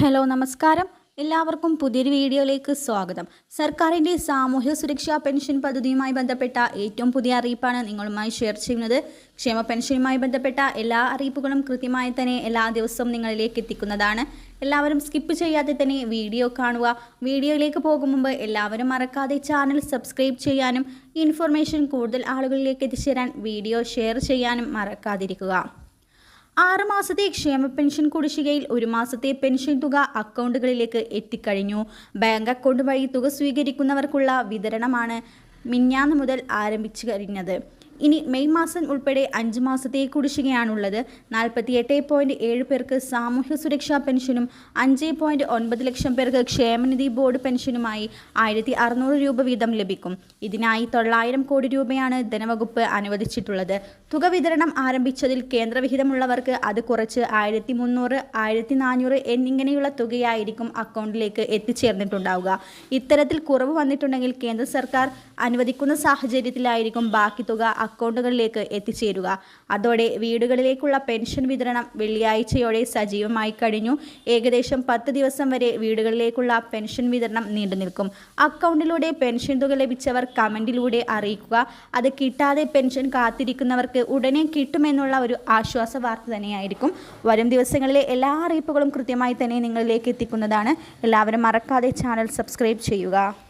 Hello നമസ്കാരം. എല്ലാവർക്കും പുതിയൊരു വീഡിയോയിലേക്ക് സ്വാഗതം. സർക്കാരിന്റെ സാമൂഹ്യ സുരക്ഷാ പെൻഷൻ പദ്ധതിയുമായി ബന്ധപ്പെട്ട ഏറ്റവും പുതിയ അറിയിപ്പാണ് നിങ്ങളുമായി ഷെയർ ചെയ്യുന്നത്. ക്ഷേമ പെൻഷനുമായി ബന്ധപ്പെട്ട എല്ലാ അറിയിപ്പുകളും കൃത്യമായി തന്നെ എല്ലാ ദിവസവും നിങ്ങളിലേക്ക് എത്തിക്കുന്നതാണ്. എല്ലാവരും സ്കിപ്പ് ചെയ്യാതെ തന്നെ വീഡിയോ കാണുക. വീഡിയോയിലേക്ക് പോകും മുമ്പ് എല്ലാവരും മറക്കാതെ ചാനൽ സബ്സ്ക്രൈബ് ചെയ്യാനും ഇൻഫർമേഷൻ കൂടുതൽ ആളുകളിലേക്ക് എത്തിച്ചേരാൻ വീഡിയോ ഷെയർ ചെയ്യാനും മറക്കാതിരിക്കുക. ആറ് മാസത്തെ ക്ഷേമ പെൻഷൻ കുടിശ്ശികയിൽ ഒരു മാസത്തെ പെൻഷൻ തുക അക്കൗണ്ടുകളിലേക്ക് എത്തിക്കഴിഞ്ഞു. ബാങ്ക് അക്കൗണ്ട് വഴി തുക സ്വീകരിക്കുന്നവർക്കുള്ള വിതരണമാണ് മിഞ്ഞാന്ന് മുതൽ ആരംഭിച്ചു കഴിഞ്ഞത്. ഇനി മെയ് മാസം ഉൾപ്പെടെ അഞ്ച് മാസത്തെ കുടിശ്ശികയാണുള്ളത്. നാൽപ്പത്തിയെട്ട് പോയിന്റ് ഏഴ് പേർക്ക് സാമൂഹ്യ സുരക്ഷാ പെൻഷനും അഞ്ച് പോയിന്റ് ഒൻപത് ലക്ഷം പേർക്ക് ക്ഷേമനിധി ബോർഡ് പെൻഷനുമായി ആയിരത്തി അറുന്നൂറ് രൂപ വീതം ലഭിക്കും. ഇതിനായി തൊള്ളായിരം കോടി രൂപയാണ് ധനവകുപ്പ് അനുവദിച്ചിട്ടുള്ളത്. തുക വിതരണം ആരംഭിച്ചതിൽ കേന്ദ്രവിഹിതമുള്ളവർക്ക് അത് കുറച്ച് ആയിരത്തി മുന്നൂറ് ആയിരത്തി നാനൂറ് എന്നിങ്ങനെയുള്ള തുകയായിരിക്കും അക്കൗണ്ടിലേക്ക് എത്തിച്ചേർന്നിട്ടുണ്ടാവുക. ഇത്തരത്തിൽ കുറവ് വന്നിട്ടുണ്ടെങ്കിൽ കേന്ദ്ര സർക്കാർ അനുവദിക്കുന്ന സാഹചര്യത്തിലായിരിക്കും ബാക്കി തുക അക്കൗണ്ടുകളിലേക്ക് എത്തിച്ചേരുക. അതോടെ വീടുകളിലേക്കുള്ള പെൻഷൻ വിതരണം വെള്ളിയാഴ്ചയോടെ സജീവമായി കഴിഞ്ഞു. ഏകദേശം പത്ത് ദിവസം വരെ വീടുകളിലേക്കുള്ള പെൻഷൻ വിതരണം നീണ്ടു നിൽക്കും. അക്കൗണ്ടിലൂടെ പെൻഷൻ തുക ലഭിച്ചവർ കമന്റിലൂടെ അറിയിക്കുക. അത് കിട്ടാതെ പെൻഷൻ കാത്തിരിക്കുന്നവർക്ക് ഉടനെ കിട്ടുമെന്നുള്ള ഒരു ആശ്വാസ വാർത്ത തന്നെയായിരിക്കും. വരും ദിവസങ്ങളിലെ എല്ലാ അറിയിപ്പുകളും കൃത്യമായി തന്നെ നിങ്ങളിലേക്ക് എത്തിക്കുന്നതാണ്. എല്ലാവരും മറക്കാതെ ചാനൽ സബ്സ്ക്രൈബ് ചെയ്യുക.